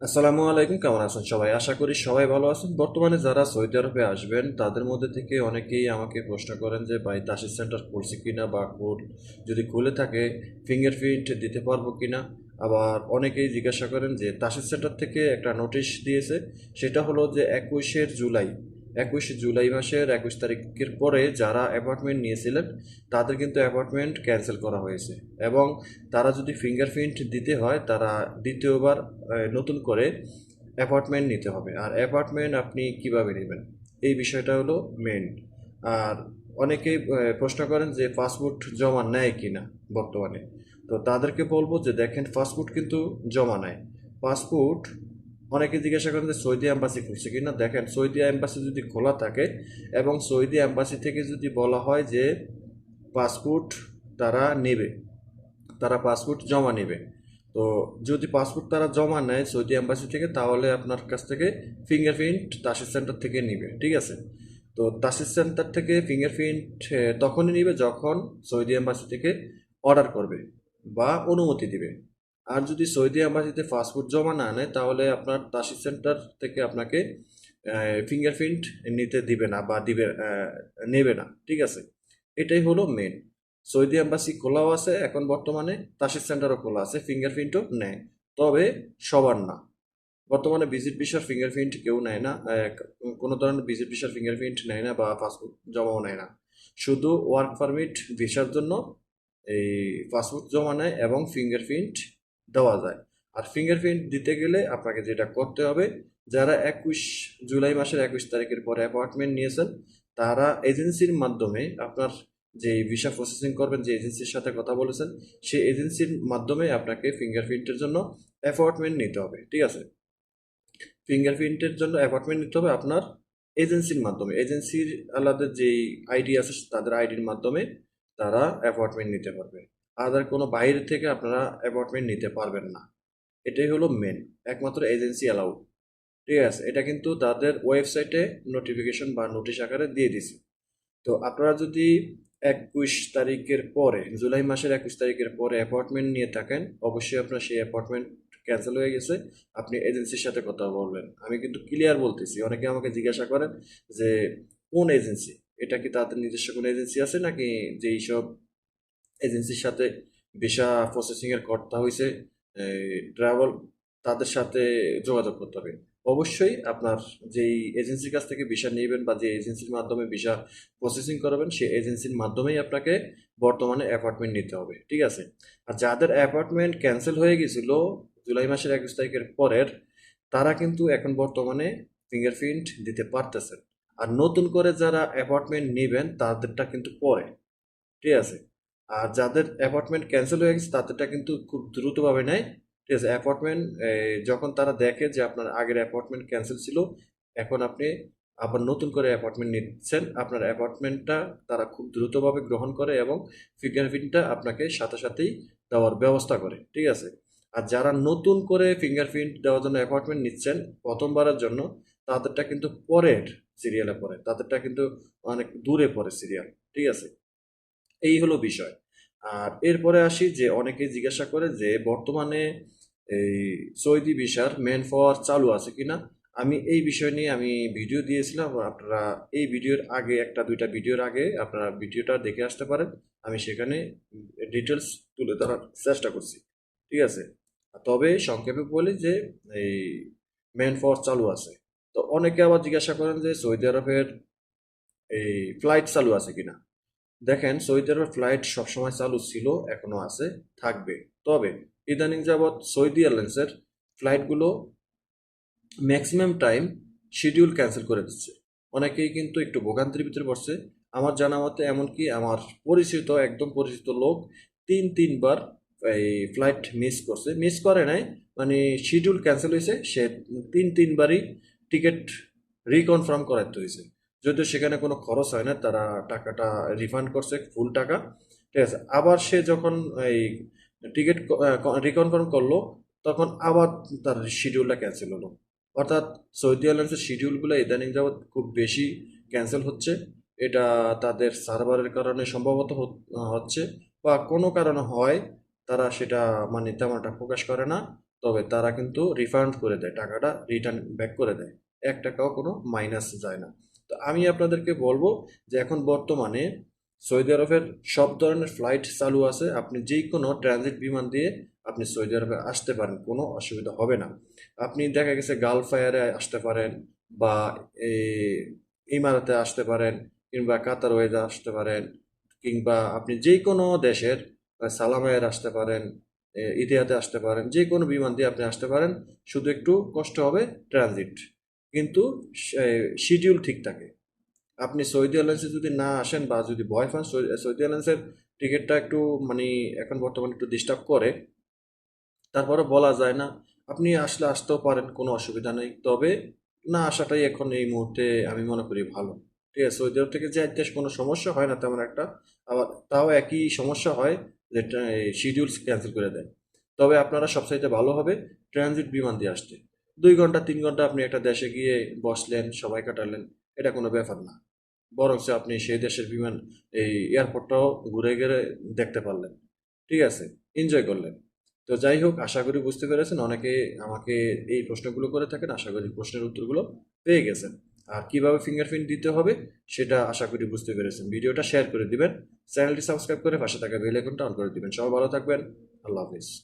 আসসালামু আলাইকুম, কেমন আছেন সবাই? আশা করি সবাই ভালো আছেন। বর্তমানে যারা সৌদি আরবে আসবেন, তাদের মধ্যে থেকে অনেকেই আমাকে প্রশ্ন করেন যে, ভাই, তাসির সেন্টার খুলছে কিনা বা কোড যদি খুলে থাকে ফিঙ্গার প্রিন্ট দিতে পারব কিনা? আবার অনেকেই জিজ্ঞাসা করেন যে, তাসির সেন্টার থেকে একটা নোটিশ দিয়েছে, সেটা হলো যে, একুশের জুলাই একুশ জুলাই মাসের একুশ তারিখের পরে যারা অ্যাপার্টমেন্ট নিয়েছিলেন, তাদের কিন্তু অ্যাপার্টমেন্ট ক্যান্সেল করা হয়েছে। এবং তারা যদি ফিঙ্গারপ্রিন্ট দিতে হয়, তারা দ্বিতীয়বার নতুন করে অ্যাপার্টমেন্ট নিতে হবে। আর অ্যাপার্টমেন্ট আপনি কীভাবে নেবেন? এই বিষয়টা হলো মেন আর অনেকেই প্রশ্ন করেন যে পাসপোর্ট জমা নেয় কি না বর্তমানে। তো তাদেরকে বলব যে দেখেন, পাসপোর্ট কিন্তু জমা নেয়। পাসপোর্ট অনেকে জিজ্ঞাসা করেন যে সৌদি অ্যাম্বাসি খুলছে কিনা। দেখেন, সৌদি অ্যাম্বাসি যদি খোলা থাকে এবং সৌদি অ্যাম্বাসি থেকে যদি বলা হয় যে পাসপোর্ট তারা নেবে, তারা পাসপোর্ট জমা নেবে, তো যদি পাসপোর্ট তারা জমা নেয় সৌদি অ্যাম্বাসি থেকে, তাহলে আপনার কাছ থেকে ফিঙ্গারপ্রিন্ট তাসির সেন্টার থেকে নিবে, ঠিক আছে? তো তাসির সেন্টার থেকে ফিঙ্গারপ্রিন্ট তখনই নিবে যখন সৌদি অ্যাম্বাসি থেকে অর্ডার করবে বা অনুমতি দিবে। আর যদি সৌদি অ্যাম্বাসিতে পাসপোর্ট জমা না নেয়, তাহলে আপনার তাসির সেন্টার থেকে আপনাকে ফিঙ্গারপ্রিন্ট নিতে দিবে না বা দিবে নেবে না। ঠিক আছে? এটাই হলো মেন সৌদি অ্যাম্বাসি খোলাও আছে, এখন বর্তমানে তাসির সেন্টারও খোলা আছে ফিঙ্গারপ্রিন্টও নেয়। তবে সবার না। বর্তমানে ভিজিট ভিসার ফিঙ্গারপ্রিন্ট কেউ নেয় না কোনো ধরনের ভিজিট ভিসার ফিঙ্গারপ্রিন্ট নেয় না বা পাসপোর্ট জমাও নেয় না। শুধু ওয়ার্ক পারমিট ভিসার জন্য এই পাসপোর্ট জমা নেয় এবং ফিঙ্গারপ্রিন্ট দেওয়া যায়। আর ফিঙ্গারপ্রিন্ট দিতে গেলে আপনাকে যেটা করতে হবে, যারা একুশ জুলাই মাসের একুশ তারিখের পরে অ্যাপয়েন্টমেন্ট নিয়েছেন, তারা এজেন্সির মাধ্যমে আপনার যে ভিসা প্রসেসিং করবেন, যে এজেন্সির সাথে কথা বলেছেন, সেই এজেন্সির মাধ্যমে আপনাকে ফিঙ্গারপ্রিন্টের জন্য অ্যাপয়েন্টমেন্ট নিতে হবে, ঠিক আছে? ফিঙ্গারপ্রিন্টের জন্য অ্যাপয়েন্টমেন্ট নিতে হবে আপনার এজেন্সির মাধ্যমে। এজেন্সির আলাদা যেই আইডি আছে, তাদের আইডির মাধ্যমে তারা অ্যাপয়েন্টমেন্ট নিতে পারবে। আদার কোনো বাইরে থেকে আপনারা অ্যাপয়েন্টমেন্ট নিতে পারবেন না। এটাই হলো মেন একমাত্র এজেন্সি অ্যালাউ ঠিক আছে, এটা কিন্তু তাদের ওয়েবসাইটে নোটিফিকেশন বা নোটিশ আকারে দিয়ে দিছে। তো আপনারা যদি একুশ তারিখের পরে, জুলাই মাসের একুশ তারিখের পরে অ্যাপয়েন্টমেন্ট নিয়ে থাকেন, অবশ্যই আপনার সেই অ্যাপয়েন্টমেন্ট ক্যান্সেল হয়ে গেছে। আপনি এজেন্সির সাথে কথা বলবেন। আমি কিন্তু ক্লিয়ার বলতেছি, অনেকে আমাকে জিজ্ঞাসা করেন যে, কোন এজেন্সি এটা কি তাদের নিজস্ব কোনো এজেন্সি আছে নাকি যে এইসব এজেন্সির সাথে ভিসা প্রসেসিংয়ের কর্তা হয়েছে ট্রাভেল তাদের সাথে যোগাযোগ করতে হবে। অবশ্যই আপনার যেই এজেন্সির কাছ থেকে ভিসা নেবেন বা যে এজেন্সির মাধ্যমে ভিসা প্রসেসিং করাবেন, সেই এজেন্সির মাধ্যমেই আপনাকে বর্তমানে অ্যাপার্টমেন্ট নিতে হবে, ঠিক আছে? আর যাদের অ্যাপার্টমেন্ট ক্যান্সেল হয়ে গেছিল জুলাই মাসের একুশ তারিখের পরের, তারা কিন্তু এখন বর্তমানে ফিঙ্গারপ্রিন্ট দিতে পারতেছেন। আর নতুন করে যারা অ্যাপার্টমেন্ট নেবেন, তাদেরটা কিন্তু পরে, ঠিক আছে? আর যাদের অ্যাপার্টমেন্ট ক্যান্সেল হয়ে গেছে, তাদেরটা কিন্তু খুব দ্রুতভাবে নেয়। ঠিক আছে অ্যাপার্টমেন্ট যখন তারা দেখে যে আপনার আগের অ্যাপার্টমেন্ট ক্যান্সেল ছিল, এখন আপনি আবার নতুন করে অ্যাপার্টমেন্ট নিচ্ছেন, আপনার অ্যাপার্টমেন্টটা তারা খুব দ্রুতভাবে গ্রহণ করে এবং ফিঙ্গারপ্রিন্টটা আপনাকে সাথে সাথেই দেওয়ার ব্যবস্থা করে। ঠিক আছে? আর যারা নতুন করে ফিঙ্গারপ্রিন্ট দেওয়ার জন্য অ্যাপার্টমেন্ট নিচ্ছেন প্রথমবারের জন্য, তাদেরটা কিন্তু পরের সিরিয়ালে পড়ে। তাদেরটা কিন্তু অনেক দূরে পড়ে সিরিয়াল ঠিক আছে? এই হলো বিষয়। আর এরপরে আসি যে অনেকে জিজ্ঞাসা করে যে বর্তমানে এই সৌদি ভিসার মেন পাওয়ার চালু আছে কিনা? আমি এই বিষয় নিয়ে আমি ভিডিও দিয়েছিলাম, আপনারা এই ভিডিওর আগে একটা দুইটা ভিডিওর আগে আপনারা ভিডিওটা দেখে আসতে পারেন। আমি সেখানে ডিটেলস তুলে ধরার চেষ্টা করছি, ঠিক আছে? তবে সংক্ষেপে বলি যে এই মেন পাওয়ার চালু আছে। তো অনেকে আবার জিজ্ঞাসা করেন যে সৌদি আরবের এই ফ্লাইট চালু আছে কিনা? দেখেন সৌদি আরবের ফ্লাইট সবসময় চালু ছিল, এখনও আছে, থাকবে। তবে ইদানিং যাবৎ সৌদি এয়ারলাইন্সের ফ্লাইটগুলো ম্যাক্সিমাম টাইম শিডিউল ক্যান্সেল করে দিচ্ছে। অনেকেই কিন্তু একটু ভোগান্তির ভিতরে পড়ছে। আমার জানা মতে এমনকি আমার পরিচিত, একদম পরিচিত লোক তিন, তিনবার এই ফ্লাইট মিস করছে। মিস করে নাই মানে শিডিউল ক্যান্সেল হয়েছে, সে তিন, তিনবারই টিকিট রিকনফার্ম করাতে হয়েছে। যদিও সেখানে কোনো খরচ হয় না, তারা টাকাটা রিফান্ড করছে ফুল টাকা। ঠিক আছে? আবার সে যখন এই টিকিট রিকনফার্ম করল, তখন আবার তার শিডিউলটা ক্যান্সেল হলো। অর্থাৎ সৌদি এয়ারলাইন্সের শিডিউলগুলো ইদানিং যাবৎ খুব বেশি ক্যান্সেল হচ্ছে। এটা তাদের সার্ভারের কারণে সম্ভবত হচ্ছে বা কোনো কারণে হয়, তারা সেটা মানে তেমন একটা প্রকাশ করে না। তবে তারা কিন্তু রিফান্ড করে দেয়, টাকাটা রিটার্ন ব্যাক করে দেয়। এক টাকাও কোনো মাইনাস যায় না। তো আমি আপনাদেরকে বলব যে এখন বর্তমানে সৌদি আরবের সব ধরনের ফ্লাইট চালু আছে। আপনি যে কোনো ট্রানজিট বিমান দিয়ে আপনি সৌদি আরবে আসতে পারেন, কোনো অসুবিধা হবে না। আপনি দেখা গেছে গালফ ফায়ারে আসতে পারেন বা ইমারাতে আসতে পারেন কিংবা কাতার ওয়েদে আসতে পারেন কিংবা আপনি যে কোনো দেশের সালামায়ের আসতে পারেন ইতিহাতে আসতে পারেন যে কোনো বিমান দিয়ে আপনি আসতে পারেন। শুধু একটু কষ্ট হবে ট্রানজিট কিন্তু শিডিউল ঠিক থাকে। আপনি সৌদি এয়ারলাইন্সে যদি না আসেন বা যদি ভয় পান সৌদি এয়ারলাইন্সের টিকিটটা একটু মানে এখন বর্তমানে একটু ডিস্টার্ব করে, তারপরে বলা যায় না, আপনি আসলে আসতেও পারেন, কোনো অসুবিধা নেই। তবে না আসাটাই এখন এই মুহূর্তে আমি মনে করি ভালো। ঠিক আছে, সৌদি আরব থেকে যে আইতে কোনো সমস্যা হয় না তেমন একটা, আবার তাও একই সমস্যা হয় যে শিডিউলস ক্যান্সেল করে দেয়। তবে আপনারা সবচাইতে ভালো হবে ট্রানজিট বিমান দিয়ে আসতে। দুই ঘণ্টা, তিন ঘণ্টা আপনি একটা দেশে গিয়ে বসলেন, সময় কাটালেন, এটা কোনো ব্যাপার না। বরং আপনি সেই দেশের বিমান, এই এয়ারপোর্টটাও ঘুরে ঘুরে দেখতে পারলেন। ঠিক আছে এনজয় করলেন। তো যাই হোক, আশা করি বুঝতে পেরেছেন। অনেকে আমাকে এই প্রশ্নগুলো করে থাকেন, আশা করি প্রশ্নের উত্তরগুলো পেয়ে গেছেন। আর কীভাবে ফিঙ্গারপ্রিন্ট দিতে হবে, সেটা আশা করি বুঝতে পেরেছেন। ভিডিওটা শেয়ার করে দিবেন, চ্যানেলটি সাবস্ক্রাইব করে পাশে থাকা বেল আইকনটা অন করে দিবেন। সবাই ভালো থাকবেন। আল্লাহ হাফিজ।